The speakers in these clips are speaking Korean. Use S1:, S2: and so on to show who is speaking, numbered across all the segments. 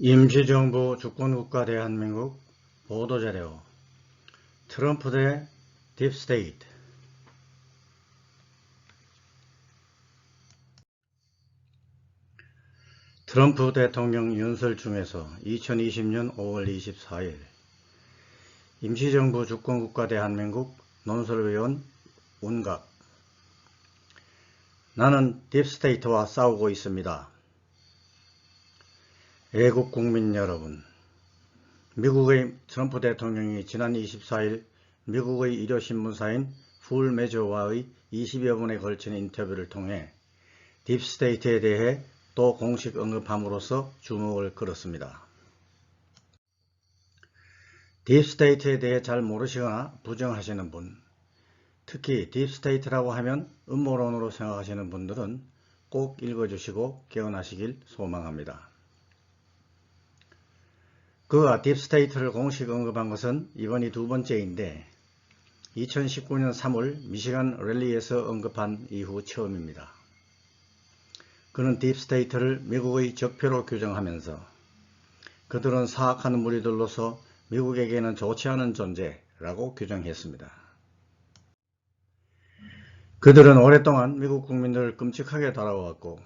S1: 임시정부 주권국가 대한민국 보도자료. 트럼프 대 딥스테이트 트럼프 대통령 연설 중에서 2020년 5월 24일 임시정부 주권국가 대한민국 논설위원 운갑. 나는 딥스테이트와 싸우고 있습니다. 애국 국민 여러분, 미국의 트럼프 대통령이 지난 24일 미국의 일요신문사인 풀메저와의 20여 분에 걸친 인터뷰를 통해 딥스테이트에 대해 또 공식 언급함으로써 주목을 끌었습니다. 딥스테이트에 대해 잘 모르시거나 부정하시는 분, 특히 딥스테이트라고 하면 음모론으로 생각하시는 분들은 꼭 읽어주시고 깨어나시길 소망합니다. 그가 딥스테이트를 공식 언급한 것은 이번이 두 번째인데 2019년 3월 미시간 랠리에서 언급한 이후 처음입니다. 그는 딥스테이트를 미국의 적폐로 규정하면서 그들은 사악한 무리들로서 미국에게는 좋지 않은 존재라고 규정했습니다. 그들은 오랫동안 미국 국민들을 끔찍하게 다뤄왔고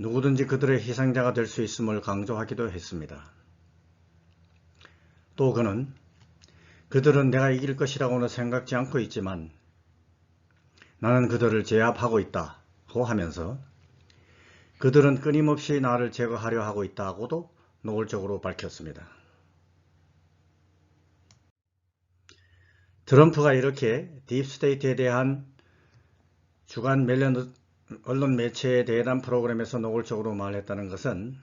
S1: 누구든지 그들의 희생자가 될 수 있음을 강조하기도 했습니다. 또 그는 그들은 내가 이길 것이라고는 생각지 않고 있지만 나는 그들을 제압하고 있다고 하면서 그들은 끊임없이 나를 제거하려 하고 있다고도 노골적으로 밝혔습니다. 트럼프가 이렇게 딥스테이트에 대한 주간 멜련 언론 매체에 대한 프로그램에서 노골적으로 말했다는 것은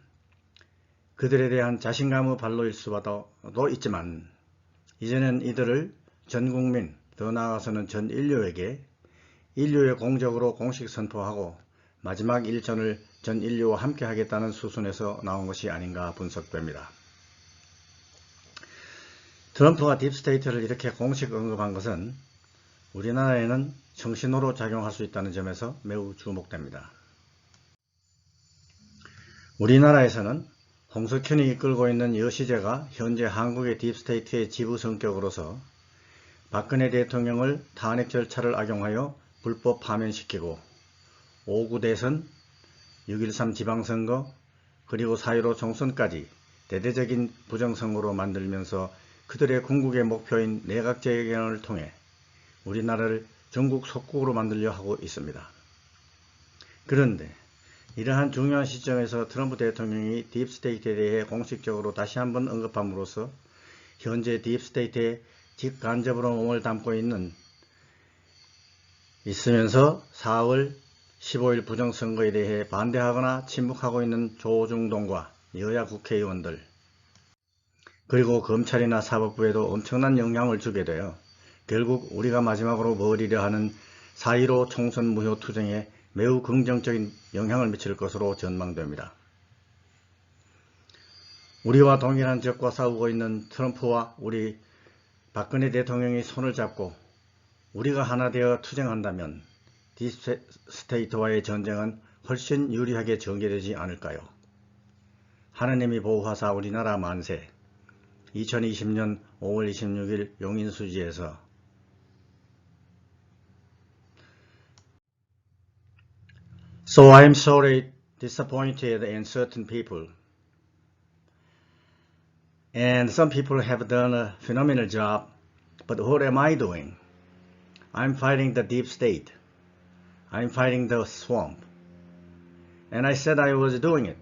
S1: 그들에 대한 자신감의 발로일 수도 있지만 이제는 이들을 전 국민 더 나아가서는 전 인류에게 인류의 공적으로 공식 선포하고 마지막 일전을 전 인류와 함께 하겠다는 수순에서 나온 것이 아닌가 분석됩니다. 트럼프가 딥스테이트를 이렇게 공식 언급한 것은 우리나라에는 정신으로 작용할 수 있다는 점에서 매우 주목됩니다. 우리나라에서는 홍석현이 이끌고 있는 여시제가 현재 한국의 딥스테이트의 지부 성격으로서 박근혜 대통령을 탄핵 절차를 악용하여 불법 파면시키고 5구 대선, 6.13 지방선거, 그리고 4.15 총선까지 대대적인 부정선거로 만들면서 그들의 궁극의 목표인 내각재견을 통해 우리나라를 전국 속국으로 만들려 하고 있습니다. 그런데 이러한 중요한 시점에서 트럼프 대통령이 딥스테이트에 대해 공식적으로 다시 한번 언급함으로써 현재 딥스테이트에 직간접으로 몸을 담고 있는 있으면서 4월 15일 부정선거에 대해 반대하거나 침묵하고 있는 조중동과 여야 국회의원들 그리고 검찰이나 사법부에도 엄청난 영향을 주게 되어 결국 우리가 마지막으로 벌이려 하는 4.15 총선 무효 투쟁에 매우 긍정적인 영향을 미칠 것으로 전망됩니다. 우리와 동일한 적과 싸우고 있는 트럼프와 우리 박근혜 대통령이 손을 잡고 우리가 하나 되어 투쟁한다면 디스테이트와의 전쟁은 훨씬 유리하게 전개되지 않을까요? 하느님이 보호하사 우리나라 만세 2020년 5월 26일 용인수지에서 So I am sorry, disappointed in certain people. And some people have done a phenomenal job, but what am I doing? I'm fighting the deep state. I'm fighting the swamp. And I said I was doing it.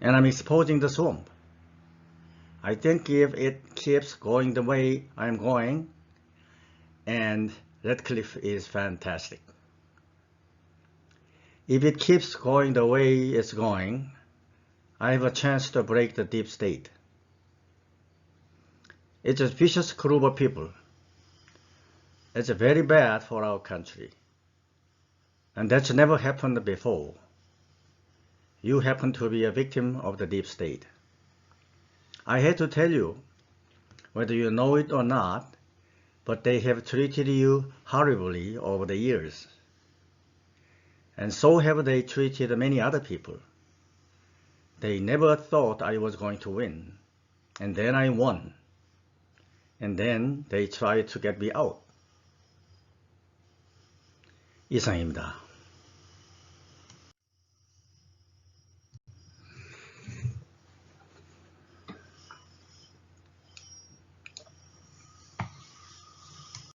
S1: And I'm exposing the swamp. I think if it keeps going the way I'm going, and Redcliffe is fantastic. If it keeps going the way it's going, I have a chance to break the deep state. It's a vicious group of people. It's very bad for our country. And that's never happened before. You happen to be a victim of the deep state. I hate to tell you, whether you know it or not, but they have treated you horribly over the years. And so have they treated many other people. They never thought I was going to win. And then I won. And then they tried to get me out. 이상입니다.